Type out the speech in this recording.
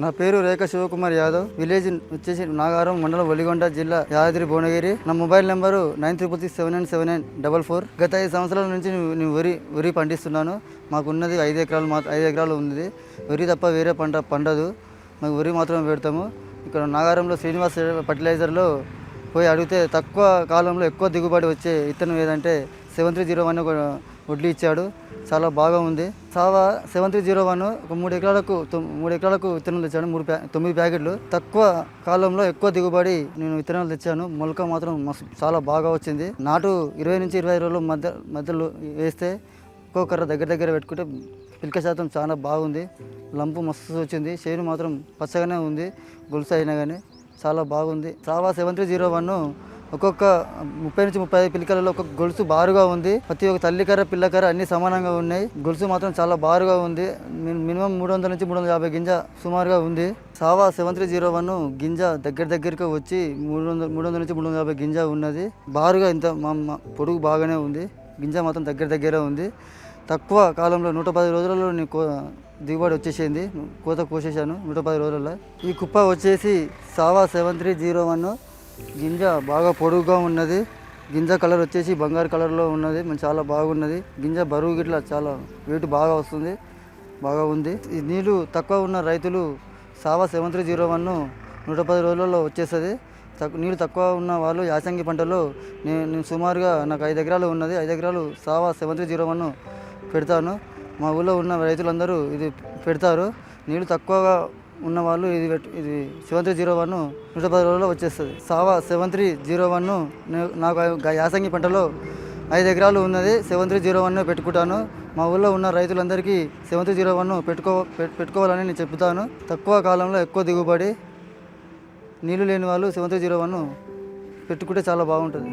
నా పేరు రేఖ శివకుమార్ యాదవ్. విలేజ్ వచ్చేసి నాగారం మండలం ఒలిగొండ జిల్లా యాదాద్రి భువనగిరి. నా mobile number nine triple six seven nine seven nine double four. గత ఐదు సంవత్సరాల నుంచి నేను- వరి వరి పండిస్తున్నాను. మాకున్నది ఐదు ఎకరాలు మా ఐదు ఎకరాలు ఉంది వరి తప్ప వేరే పంట పండదు. మాకు వరి మాత్రమే పెడతాము. ఇక్కడ నాగారంలో శ్రీనివాస్ ఫర్టిలైజర్లో పోయి అడిగితే తక్కువ కాలంలో ఎక్కువ దిగుబడి వచ్చే విత్తనం ఏదంటే సెవెన్ త్రీ జీరో వన్ ఒక వడ్లు ఇచ్చాడు. చాలా బాగా ఉంది. Sava seven three zero one ఒక మూడు ఎకరాలకు తొమ్- మూడు ఎకరాలకు విత్తనాలు తెచ్చాను మూడు ప్యా తొమ్మిది ప్యాకెట్లు. తక్కువ కాలంలో ఎక్కువ దిగుబడి నేను విత్తనాలు తెచ్చాను. మొలక మాత్రం మస్తు చాలా బాగా వచ్చింది. నాటు ఇరవై నుంచి ఇరవై రోజులు మధ్య మధ్యలో వేస్తే ఒక్కో కర్ర దగ్గర దగ్గర పెట్టుకుంటే పిల్క శాతం చాలా బాగుంది. లంపు మస్తు వచ్చింది. చేను మాత్రం పచ్చగానే ఉంది. గొలుసు అయినా కానీ చాలా బాగుంది. Sava seven three zero one ఒక్కొక్క ముప్పై నుంచి ముప్పై ఐదు పిల్లకలలో ఒక్కొక్క గొలుసు బారుగా ఉంది. ప్రతి ఒక్క తల్లికర్ర పిల్లకర్ర అన్ని సమానంగా ఉన్నాయి. గొలుసు మాత్రం చాలా బారుగా ఉంది. మినిమం మూడు వందల నుంచి మూడు వందల యాభై గింజ సుమారుగా ఉంది. Sava seven three zero one గింజ దగ్గర దగ్గరకు వచ్చి మూడు వందల మూడు వందల నుంచి మూడు వందల యాభై గింజ ఉన్నది. బారుగా ఇంత మా- పొడుగు బాగానే ఉంది. గింజ మాత్రం దగ్గర దగ్గర ఉంది. తక్కువ కాలంలో నూట పది రోజులలో నేను కో దిగుబడి వచ్చేసింది. కోత కోసేసాను నూట పది రోజులలో. ఈ కుప్ప వచ్చేసి Sava seven three zero one గింజ బాగా పొడుగుగా ఉన్నది. గింజ కలర్ వచ్చేసి బంగారు కలర్లో ఉన్నది. చాలా బాగున్నది. గింజ బరువు గిట్ల చాలా వెయిట్ బాగా వస్తుంది. బాగా ఉంది. ఈ నీళ్ళు తక్కువ ఉన్న రైతులు Sava seven three zero one నూట పది రోజులలో వచ్చేస్తుంది. తక్కువ నీళ్ళు తక్కువ ఉన్న వాళ్ళు యాసంగి పంటలో నేను నేను సుమారుగా నాకు ఐదు ఎకరాలు ఉన్నది. ఐదు ఎకరాలు Sava seven three zero one పెడతాను. మా ఊళ్ళో ఉన్న రైతులందరూ ఇది పెడతారు. నీళ్ళు తక్కువగా ఉన్నవాళ్ళు ఇది ఇది సెవెన్ త్రీ జీరో వన్ నూట పది రోజుల్లో వచ్చేస్తుంది. Sava seven three zero one నాకు యాసంగి పంటలో ఐదు ఎకరాలు ఉన్నది. సెవెన్ త్రీ జీరో వన్ పెట్టుకుంటాను. మా ఊళ్ళో ఉన్న రైతులందరికీ సెవెన్ త్రీ జీరో వన్ పెట్టుకో పెట్టుకోవాలని నేను చెప్తాను తక్కువ కాలంలో ఎక్కువ దిగుబడి నీళ్ళు లేని వాళ్ళు సెవెన్ త్రీ జీరో వన్ పెట్టుకుంటే చాలా బాగుంటుంది.